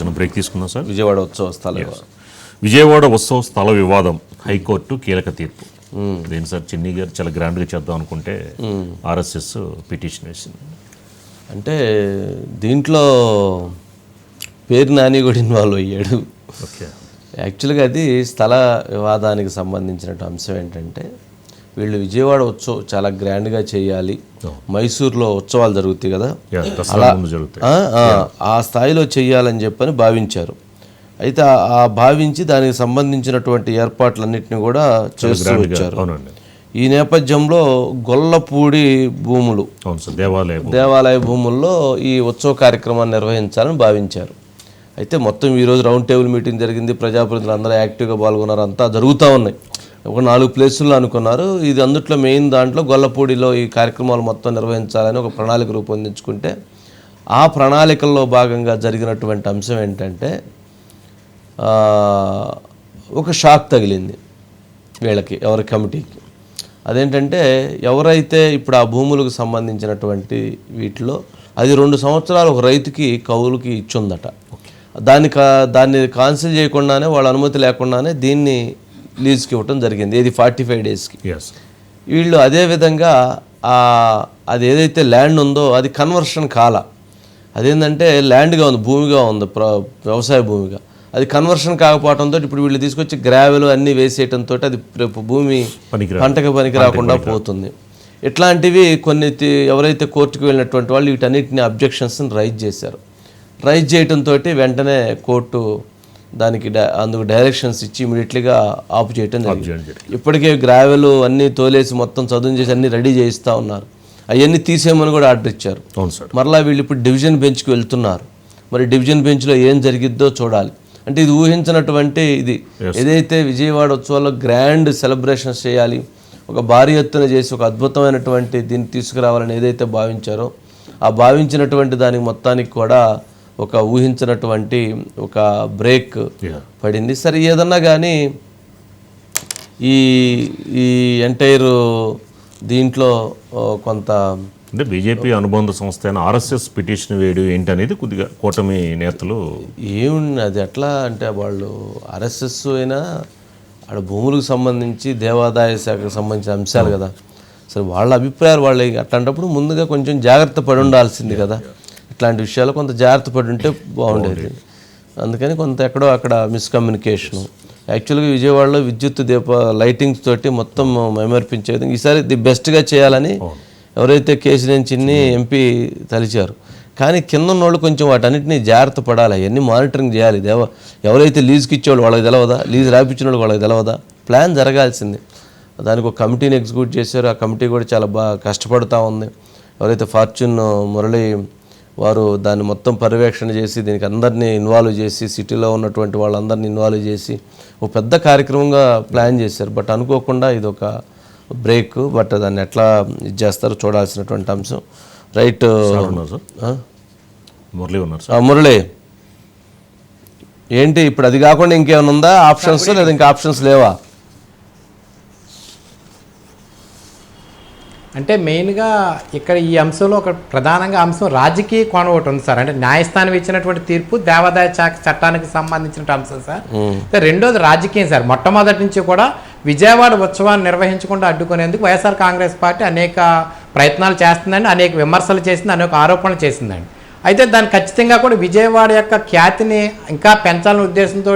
చిన్న బ్రేక్ తీసుకుందాం సార్. విజయవాడ ఉత్సవ స్థలం విజయవాడ ఉత్సవ స్థల వివాదం. హైకోర్టు కీలక తీర్పు. దేని సార్? చిన్ని గారు చాలా గ్రాండ్గా చేద్దాం అనుకుంటే ఆర్ఎస్ఎస్ పిటిషన్ వేసింది. అంటే దీంట్లో పేరు నాని కూడా ఇన్వాల్వ్ అయ్యాడు. ఓకే. యాక్చువల్గా అది స్థల వివాదానికి సంబంధించిన అంశం ఏంటంటే వీళ్ళు విజయవాడ ఉత్సవం చాలా గ్రాండ్గా చేయాలి. మైసూర్లో ఉత్సవాలు జరుగుతాయి కదా? జరుగుతాయి. ఆ, స్థాయిలో చేయాలని చెప్పని భావించారు. అయితే ఆ- భావించి దానికి సంబంధించినటువంటి ఏర్పాట్లన్నింటినీ కూడా చేస్తూ వచ్చారు. ఈ నేపథ్యంలో గొల్లపూడి భూములు దేవాలయ భూముల్లో ఈ ఉత్సవ కార్యక్రమాన్ని నిర్వహించాలని భావించారు. అయితే మొత్తం ఈరోజు రౌండ్ టేబుల్ మీటింగ్ జరిగింది. ప్రజాప్రతినిధులు అందరూ యాక్టివ్గా పాల్గొన్నారు. అంతా జరుగుతూ ఉన్నాయి. ఒక నాలుగు ప్లేసుల్లో అనుకున్నారు. ఇది అందుట్లో మెయిన్ దాంట్లో గొల్లపూడిలో ఈ కార్యక్రమాలు మొత్తం నిర్వహించాలని ఒక ప్రణాళిక రూపొందించుకుంటే ఆ ప్రణాళికల్లో భాగంగా జరిగినటువంటి అంశం ఏంటంటే ఒక షాక్ తగిలింది వీళ్ళకి ఎవరి కమిటీకి. అదేంటంటే ఎవరైతే ఇప్పుడు ఆ భూములకు సంబంధించినటువంటి వీటిలో అది రెండు సంవత్సరాలు ఒక రైతుకి కౌలుకి ఇచ్చుందట. దాన్ని కా దాన్ని కాన్సిల్ చేయకుండానే వాళ్ళ అనుమతి లేకుండానే దీన్ని లీజ్కి ఇవ్వటం జరిగింది. ఇది ఫార్టీ ఫైవ్ డేస్కి. వీళ్ళు అదే విధంగా ఆ అది ఏదైతే ల్యాండ్ ఉందో అది కన్వర్షన్ కాల. అదేంటంటే ల్యాండ్గా ఉంది భూమిగా ఉంది ప్ర వ్యవసాయ భూమిగా. అది కన్వర్షన్ కాకపోవడంతో ఇప్పుడు వీళ్ళు తీసుకొచ్చి గ్రావెల్ అన్నీ వేసేయటంతో అది భూమి పంటకు పనికి రాకుండా పోతుంది. ఇట్లాంటివి కొన్ని ఎవరైతే కోర్టుకు వెళ్ళినటువంటి వాళ్ళు వీటన్నిటిని అబ్జెక్షన్స్ని రైజ్ చేశారు. రైజ్ చేయడంతో వెంటనే కోర్టు దానికి డై- అందుకు డైరెక్షన్స్ ఇచ్చి ఇమీడియట్లీగా ఆపు చేయటం జరిగింది. ఇప్పటికే గ్రావెల్ అన్నీ తోలేసి మొత్తం చదువు చేసి అన్నీ రెడీ చేయిస్తూ ఉన్నారు. అవన్నీ తీసేయమని కూడా ఆర్డర్ ఇచ్చారు. మరలా వీళ్ళు ఇప్పుడు డివిజన్ బెంచ్కి వెళ్తున్నారు. మరి డివిజన్ బెంచ్లో ఏం జరిగిద్దో చూడాలి. అంటే ఇది ఊహించినటువంటి ఇది. ఏదైతే విజయవాడ ఉత్సవాల్లో గ్రాండ్ సెలబ్రేషన్స్ చేయాలి ఒక భారీ ఎత్తున చేసి ఒక అద్భుతమైనటువంటి దీన్ని తీసుకురావాలని ఏదైతే భావించారో ఆ భావించినటువంటి దానికి మొత్తానికి కూడా ఒక ఊహించినటువంటి ఒక బ్రేక్ పడింది. సరే ఏదన్నా కానీ ఈ ఈ ఎంటైర్ దీంట్లో కొంత అంటే బీజేపీ అనుబంధ సంస్థ అయిన ఆర్ఎస్ఎస్ పిటిషన్ వేయడం ఏంటనేది కొద్దిగా కూటమి నేతలు ఏముంది అది ఎట్లా అంటే వాళ్ళు ఆర్ఎస్ఎస్ అయినా ఆడ భూములకు సంబంధించి దేవాదాయ శాఖకు సంబంధించిన అంశాలు కదా. సరే వాళ్ళ అభిప్రాయాలు వాళ్ళు. అట్లాంటప్పుడు ముందుగా కొంచెం జాగ్రత్త పడి ఉండాల్సింది కదా. ఇట్లాంటి విషయాలు కొంత జాగ్రత్త పడి ఉంటే బాగుండేది. అందుకని కొంత ఎక్కడో అక్కడ మిస్కమ్యూనికేషను యాక్చువల్గా విజయవాడలో విద్యుత్ దీప లైటింగ్స్ తోటి మొత్తం మైమర్పించే విధంగా ఈసారి ది బెస్ట్గా చేయాలని ఎవరైతే కేసీనేని చిన్ని ఎంపీ తలిచారు. కానీ కింద ఉన్నోళ్ళు కొంచెం వాటన్నిటిని జాగ్రత్త పడాలి. అవన్నీ మానిటరింగ్ చేయాలి. దేవ ఎవరైతే లీజ్కి ఇచ్చేవాళ్ళు వాళ్ళకి తెలవదా? లీజ్ రాయించిన వాళ్ళు వాళ్ళకి తెలవదా? ప్లాన్ జరగాల్సింది. దానికి ఒక కమిటీని ఎగ్జిక్యూట్ చేశారు. ఆ కమిటీ కూడా చాలా బాగా కష్టపడుతూ ఉంది. ఎవరైతే ఫార్చ్యూన్ మురళి వారు దాన్ని మొత్తం పర్యవేక్షణ చేసి దీనికి అందరినీ ఇన్వాల్వ్ చేసి సిటీలో ఉన్నటువంటి వాళ్ళందరినీ ఇన్వాల్వ్ చేసి ఒక పెద్ద కార్యక్రమంగా ప్లాన్ చేశారు. బట్ అనుకోకుండా ఇది ఒక బ్రేక్. బట్ దాన్ని ఎట్లా ఇది చేస్తారో చూడాల్సినటువంటి అంశం. రైట్ ఉన్నారు సార్? మురళి ఉన్నారు మురళి. ఏంటి ఇప్పుడు అది కాకుండా ఇంకేమైనా ఉందా? ఆప్షన్స్? లేదా ఇంకా ఆప్షన్స్ లేవా? అంటే మెయిన్గా ఇక్కడ ఈ అంశంలో ఒక ప్రధానంగా అంశం రాజకీయ కోణం ఒకటి ఉంది సార్. అంటే న్యాయస్థానం ఇచ్చినటువంటి తీర్పు దేవాదాయ శాఖ చట్టానికి సంబంధించిన అంశం సార్. రెండోది రాజకీయం సార్. మొట్టమొదటి నుంచి కూడా విజయవాడ ఉత్సవాన్ని నిర్వహించకుండా అడ్డుకునేందుకు వైఎస్ఆర్ కాంగ్రెస్ పార్టీ అనేక ప్రయత్నాలు చేస్తుందండి అనేక విమర్శలు చేసింది అనేక ఆరోపణలు చేసిందండి. అయితే దాన్ని ఖచ్చితంగా కూడా విజయవాడ యొక్క ఖ్యాతిని ఇంకా పెంచాలనే ఉద్దేశంతో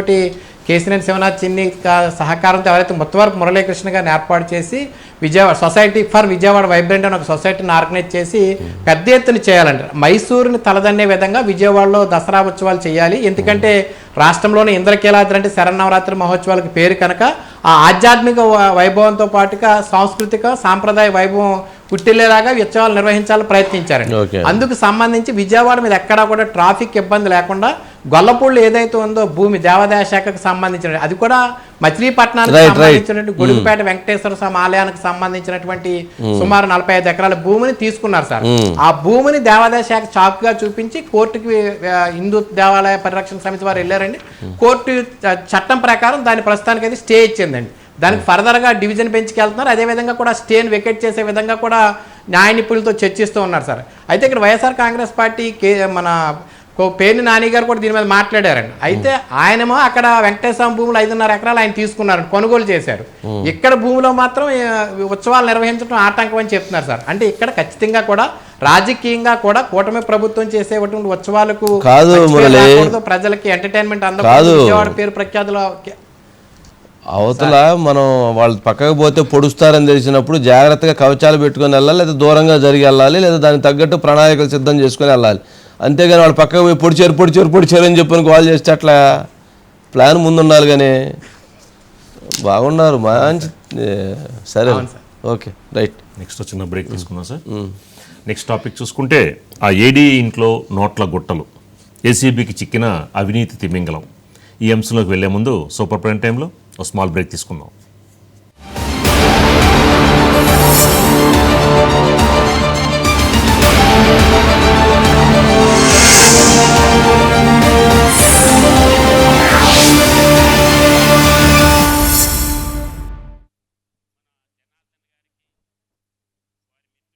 కేసినేని శివనాథ్ చిన్ని కా- సహకారంతో ఎవరైతే ముత్తవరపు మురళీకృష్ణ గారిని ఏర్పాటు చేసి Vijayawada society for Vijayawada vibrant అని ఒక సొసైటీని ఆర్గనైజ్ చేసి పెద్ద ఎత్తున చేయాలంట మైసూరుని తలదన్నే విధంగా విజయవాడలో దసరా ఉత్సవాలు చేయాలి. ఎందుకంటే రాష్ట్రంలోని ఇంద్రకీలాద్రి అంటే శరన్నవరాత్రి మహోత్సవాలకు పేరు కనుక ఆ ఆధ్యాత్మిక వ- వైభవంతో పాటుగా సాంస్కృతిక సాంప్రదాయ వైభవం పుట్టిల్లేలాగా ఉత్సవాలు నిర్వహించాలని ప్రయత్నించారండి. అందుకు సంబంధించి విజయవాడ మీద ఎక్కడా కూడా ట్రాఫిక్ ఇబ్బంది లేకుండా గొల్లపూళ్ళు ఏదైతే ఉందో భూమి దేవాదాయ శాఖకు సంబంధించిన అది కూడా మచిలీపట్నానికి. సంబంధించినటువంటి గుడిపేట వెంకటేశ్వర స్వామి ఆలయానికి సంబంధించినటువంటి సుమారు నలభై ఐదు ఎకరాల భూమిని తీసుకున్నారు సార్. ఆ భూమిని దేవాదాయ శాఖ చాకుగా చూపించి కోర్టుకి హిందూ దేవాలయ పరిరక్షణ సమితి వారు వెళ్ళారండి. కోర్టు చట్టం ప్రకారం దాని ప్రస్తుతానికి అయితే స్టే ఇచ్చిందండి. దానికి ఫర్దర్గా డివిజన్ బెంచ్కి వెళ్తున్నారు అదేవిధంగా కూడా స్టేని వెకెట్ చేసే విధంగా కూడా న్యాయ నిపుణులతో చర్చిస్తూ ఉన్నారు సార్. అయితే ఇక్కడ వైఎస్ఆర్ కాంగ్రెస్ పార్టీ కే మన పేర్ని నాని గారు కూడా దీని మీద మాట్లాడారండి. అయితే ఆయనేమో అక్కడ వెంకటేశ్వర భూములు ఐదున్నర ఎకరాలు ఆయన తీసుకున్నారు కొనుగోలు చేశారు. ఇక్కడ భూమిలో మాత్రం ఉత్సవాలు నిర్వహించడం ఆటంకం అని చెప్తున్నారు సార్. అంటే ఇక్కడ ఖచ్చితంగా కూడా రాజకీయంగా కూడా కూటమి ప్రభుత్వం చేసేటువంటి ఉత్సవాలకు ప్రజలకి ఎంటర్టైన్మెంట్ విజయవాడ పేరు ప్రఖ్యాతులు అవతల మనం వాళ్ళు పక్కకు పోతే పొడుస్తారని తెలిసినప్పుడు జాగ్రత్తగా కవచాలు పెట్టుకొని వెళ్ళాలి లేదా దూరంగా జరిగి వెళ్ళాలి లేదా దానికి తగ్గట్టు ప్రణాళికలు సిద్ధం చేసుకొని వెళ్ళాలి. అంతేగాని వాళ్ళు పక్కకు పోయి పొడిచారు పొడిచారు పొడిచారు అని చెప్పని కాల్ చేస్తే అట్లా ప్లాన్ ముందు ఉండాలి కానీ బాగున్నారు మంచి సరే. Okay right. నెక్స్ట్ చిన్న బ్రేక్ తీసుకుందాం సార్. నెక్స్ట్ టాపిక్ చూసుకుంటే ఆ ఏడీ ఇంట్లో నోట్ల గుట్టలు. ఏసీబీకి చిక్కిన అవినీతి తిమింగలం. ఈ అంశంలోకి వెళ్ళే ముందు సూపర్ ప్రైమ్ టైంలో స్మాల్ బ్రేక్ తీసుకుందాం.